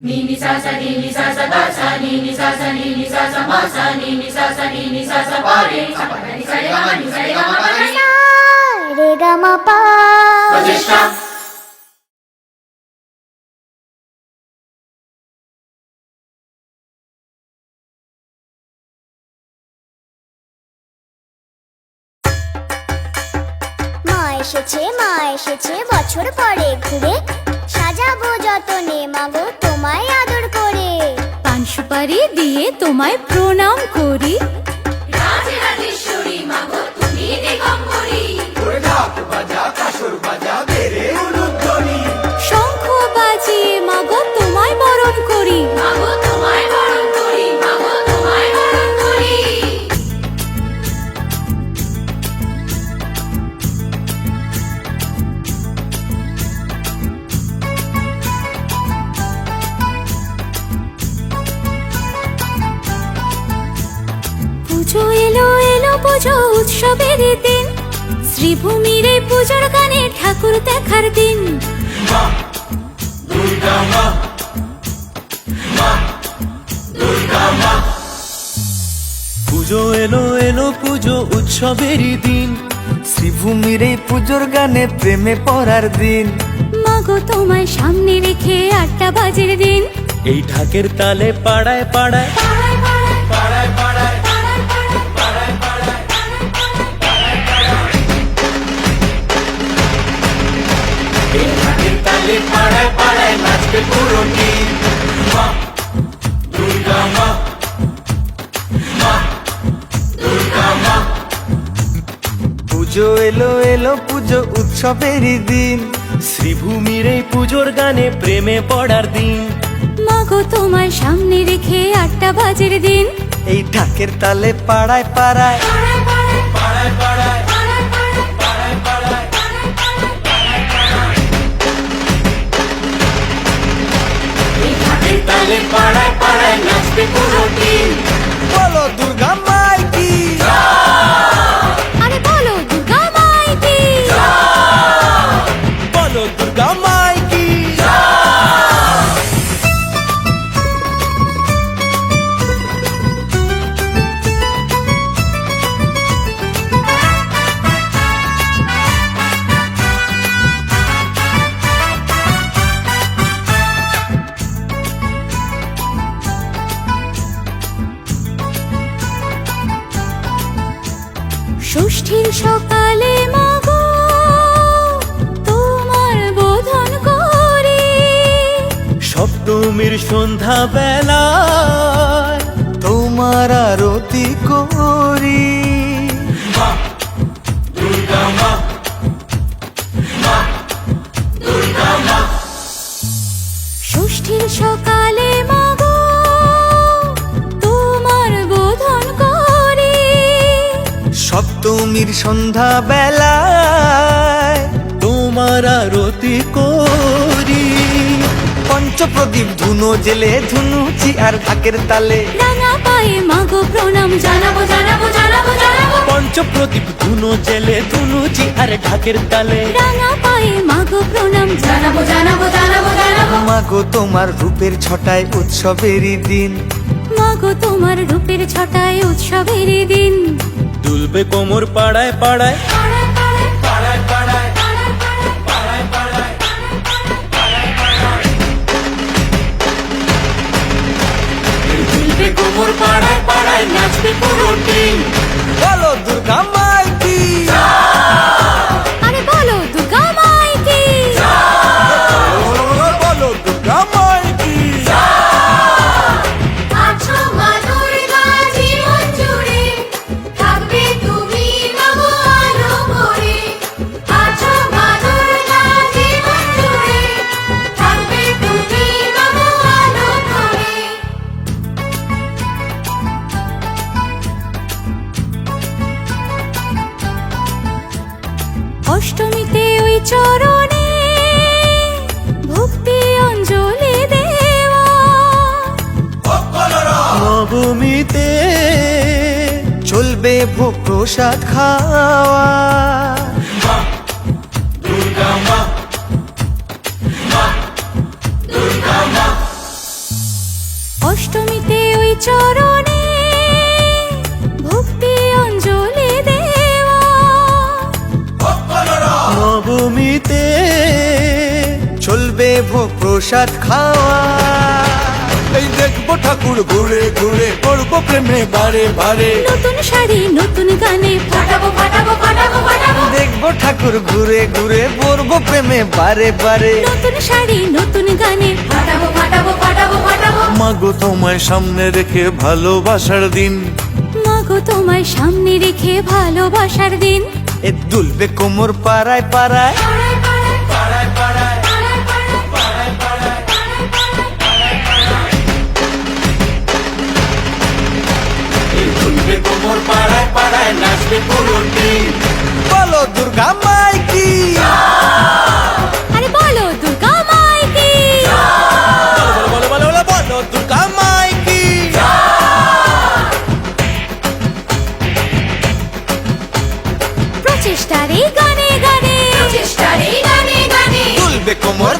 ni ni sa sa ni ni sa sa da sa ni ni sa sa ni ni sa sa ma sa ni ni sa sa ni ni sa sa pa re sa pa ni sa re ga ma ni sa re ga ma pa ni রে গা মা পা প্রচেষ্টা মা এসেছে মা এসেছে বছর পরে ঘুরে সাজাবো যতনে মাগো তোমায় আদর করে। পান সুপারি দিয়ে তোমায় প্রণাম করি। রাজ রাজেশ্বরী মাগো তুমি দিগম্বরী পুজো এলো এলো পুজো উৎসবের দিন। শ্রীভূমির এই পুজোর গানে ঠাকুর দেখার দিন। পুজো এলো এলো পুজো উৎসবেরই দিন। শ্রীভূমির এই পুজোর গানে প্রেমে পড়ার দিন। মাগো তোমায় সামনে রেখে আটটা বাজের দিন। এই ঢাকের তালে পাড়ায় পাড়ায় নাচবে পুরো টিম মা দুর্গা মা মা দুর্গা মা পুজো এলো এলো পুজো উৎসবেরই দিন। শ্রীভূমির এই পুজোর গানে প্রেমে পড়ার দিন। মাগো তোমায় সামনে রেখে আটটা বাজের দিন। এই ঢাকের তালে পাড়ায় পাড়ায় পাড়ায় পাড়ায়। ষষ্ঠীর সকালে মাগো তোমার বোধন করি। সপ্তমীর সন্ধ্যা বেলায় তোমার আরতি করি। দুর্গা মা। ষষ্ঠীর সকালে সপ্তমীর সন্ধ্যা বেলায় তোমার আরতি করি। পঞ্চপ্রদীপ ধুনো জেলে ধুনুচি আর ঢাকের তালে। রাঙা পায়ে মাগো প্রণাম জানাব জানাব জানাব জানাব। পঞ্চপ্রদীপ ধুনো জেলে ধুনুচি আর ঢাকের তালে। রাঙা পায়ে মাগো প্রণাম জানাব জানাব জানাব জানাব। মাগো তোমার রূপের ছটায় উৎসবেরই দিন। মাগো তোমার রূপের ছটায় উৎসবের দিন। দুলবে কোমর পাড়ায় পাড়ায়। কোমর পাড়ায় পাড়ায় নাচবে পুরো টিম। বলো দুর্গা চলবে ভোগ প্রসাদ খাওয়া। অষ্টমীতে ওই চরণে ভক্তি অঞ্জলি দেওয়া। নবমীতে চলবে ভোগ প্রসাদ খাওয়া। এই দেখব ঠাকুর ঘুরে ঘুরে করব প্রেমে বারে বারে। নতুন শাড়ি নতুন গানে ফাটাবো ফাটাবো ফাটাবো ফাটাবো। দেখব ঠাকুর ঘুরে ঘুরে পড়ব প্রেমে বারে বারে। নতুন শাড়ি নতুন গানে ফাটাবো ফাটাবো ফাটাবো ফাটাবো। মাগো তোমায় সামনে রেখে ভালোবাসার দিন। মাগো তোমায় সামনে রেখে ভালোবাসার দিন। এ দুলবে কোমর পাড়ায় পাড়ায়। দুর্গা মাই কি আরে বলো দুর্গা মাই কি বলো বলো বলো বলো বলো দুর্গা মাই কি প্রচেষ্টারে গানে গানে। প্রচেষ্টারে গানে গানে। তুলবে কোমর